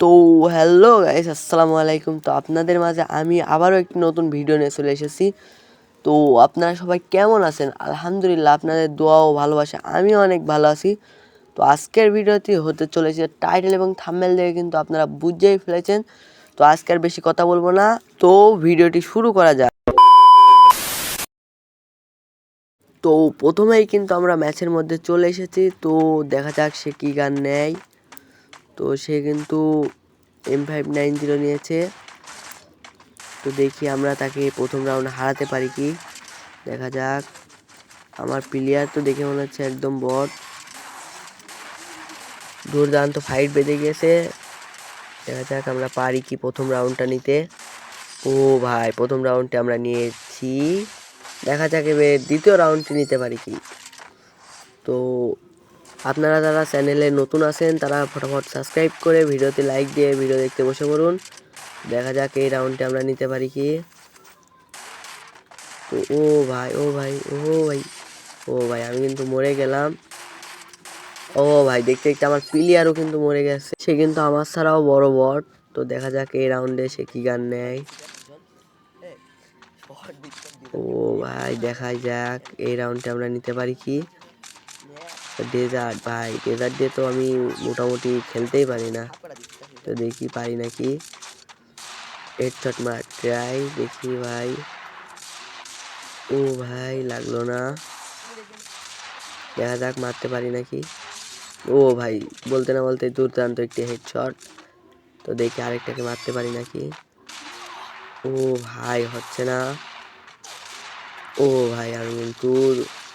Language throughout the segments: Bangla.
তো হ্যালো গাইস আসসালামু আলাইকুম। তো আপনাদের মাঝে আমি আবারও একটি নতুন ভিডিও নিয়ে চলে এসেছি। তো আপনারা সবাই কেমন আছেন? আলহামদুলিল্লাহ আপনাদের দোয়া ও ভালোবাসা, আমিও অনেক ভালো আছি। তো আজকের ভিডিওটি হতে চলেছে টাইটেল এবং থাম্বনেল দেখে কিন্তু আপনারা বুঝেই ফেলেছেন। তো আজকের বেশি কথা বলব না। তো ভিডিওটি শুরু করা যাক। তো প্রথমেই কিন্তু আমরা ম্যাচের মধ্যে চলে এসেছি। তো দেখা যাক সে কী গান নেয়। তো সে কিন্তু এম ফাইভ নাইন জিরো নিয়েছে। তো দেখি আমরা তাকে প্রথম রাউন্ড হারাতে পারি কি? দেখা যাক। আমার প্লেয়ার তো দেখে মনে হচ্ছে একদম বট। দুর্দান্ত ফাইট বেঁধে গিয়েছে দেখা যাক আমরা পারি কি প্রথম রাউন্ডটা নিতে। ও ভাই, প্রথম রাউন্ডটা আমরা নিয়েছি। দেখা যাক এবার দ্বিতীয় রাউন্ডটি নিতে পারি কি? তো আপনারা যারা চ্যানেলে নতুন আছেন, তারা ফটাফট সাবস্ক্রাইব করে ভিডিওতে লাইক দিয়ে ভিডিও দেখতে বসে পড়ুন। দেখা যাক এই রাউন্ডে আমরা নিতে পারি কি। তো, ও ভাই ও ভাই ও ভাই ও ভাই, আমি কিন্তু মরে গেলাম। ও ভাই, দেখতে দেখতে আমার প্লেয়ারও কিন্তু মরে গেছে। সে কিন্তু আমার ছাড়াও বড় বট। তো দেখা যাক এই রাউন্ডে সে কি গান নেয়। ও ভাই দেখা যাক এই রাউন্ডে আমরা নিতে পারি কি। ডেজার্ট ভাই। ডেজার্ট দিয়ে তো আমি মোটামুটি খেলতেই পারি না। তো দেখি পারি নাকি। হেডশট মার ট্রাই দেখি ভাই। ও ভাই, লাগল না। দেখা যাক মারতে পারি নাকি। ও ভাই, বলতে না বলতে দুর্দান্ত একটি হেডশট তো দেখি আরেকটাকে মারতে পারি নাকি। ও ভাই, হচ্ছে না। ও ভাই, আমি কিন্তু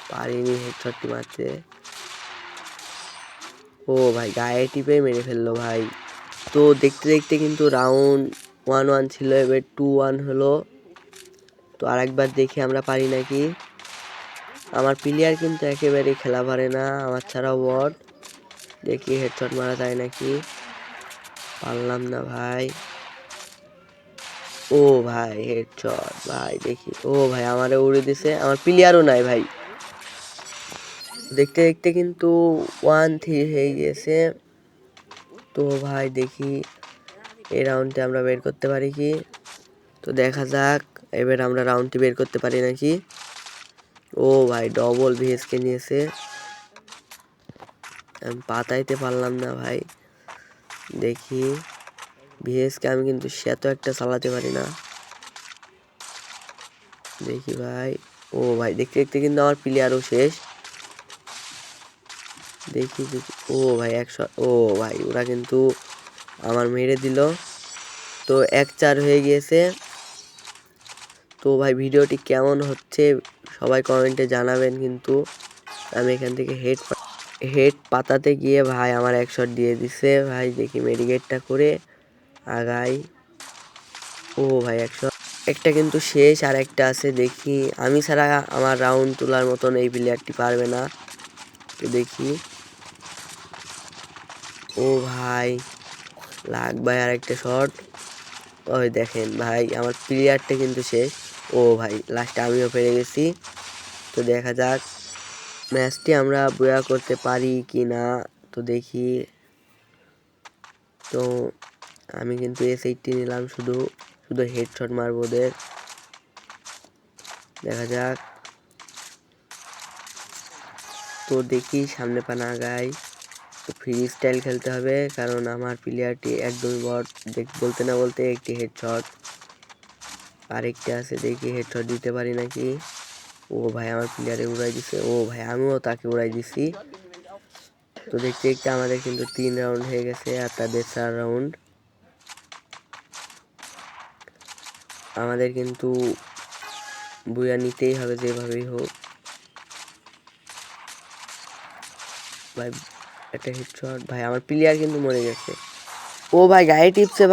পারিনি হেড হেডশটটি মারতে। ও ভাই, গায়ে টিপে মেরে ফেলল ভাই। তো দেখতে দেখতে কিন্তু রাউন্ড ওয়ান ওয়ান ছিল, এবার টু ওয়ান হলো। তো আরেকবার দেখি আমরা পারি নাকি। আমার প্লেয়ার কিন্তু একেবারে খেলা পারে না, আমার ছাড়াও বট। দেখি হেডশট মারা যায় নাকি। পারলাম না ভাই। ও ভাই হেডশট ভাই, দেখি। ও ভাই, আমারে উড়ে দিছে। আমার প্লেয়ারও নাই ভাই। দেখতে দেখতে কিন্তু ওয়ান থ্রি হয়ে গিয়েছে তো ভাই, দেখি এই রাউন্ডটি আমরা বের করতে পারি কি? তো দেখা যাক, এবার আমরা রাউন্ডটি বের করতে পারি নাকি? ও ভাই ডবল ভিএসকে নিয়েছে। আমি পাতাইতে পারলাম না ভাই। দেখি ভিএসকে আমি কিন্তু সে তো একটা চালাতে পারি না। দেখি ভাই, ও ভাই, দেখতে দেখতে কিন্তু আমার প্লেয়ারও শেষ। দেখি দেখি ও ভাই একশো ও ভাই, ওরা কিন্তু আমার মেরে দিল। তো এক চার হয়ে গিয়েছে। তো ভাই, ভিডিওটি কেমন হচ্ছে সবাই কমেন্টে জানাবেন কিন্তু। আমি এখান থেকে হেড হেড পাতাতে গিয়ে ভাই আমার এক শট দিয়ে দিছে। ভাই, দেখি মেডিকেটটা করে আগাই। ও ভাই একশো একটা কিন্তু শেষ আর একটা আছে, দেখি। আমি ছাড়া আমার রাউন্ড তোলার মতন এই প্লেয়ারটি পারবে না। তো দেখি। ও ভাই লাগ ভাই আর একটা শট ওই দেখেন ভাই, আমার প্লেয়ারটা কিন্তু শেষ ও ভাই লাস্টে আমিও পেরে গেছি। তো দেখা যাক ম্যাচটি আমরা বয়া করতে পারি কি না তো দেখি। তো আমি কিন্তু এস এইটটি নিলাম শুধু শুধু হেডশট মারবো ওদের। দেখা যাক। তো দেখি সামনে পানা তো ফ্রি স্টাইল খেলতে হবে, কারণ আমার প্লেয়ারটি একদমই বট বলতে না বলতে একটি হেডশট আরেকটি আছে, দেখি হেডশট দিতে পারি নাকি। ও ভাই, আমার প্লেয়ারে উড়াই দিছে। ও ভাই, আমিও তাকে উড়াই দিছি। তো দেখতে দেখতে আমাদের কিন্তু তিন রাউন্ড হয়ে গেছে, আর তাদের চার রাউন্ড আমাদের কিন্তু বুয়া নিতেই হবে যেভাবেই হোক। ভাই একটা হেডশট ভাই আমার প্লেয়ার কিন্তু মরে গেছে। ও ভাই গায়ে টিপছে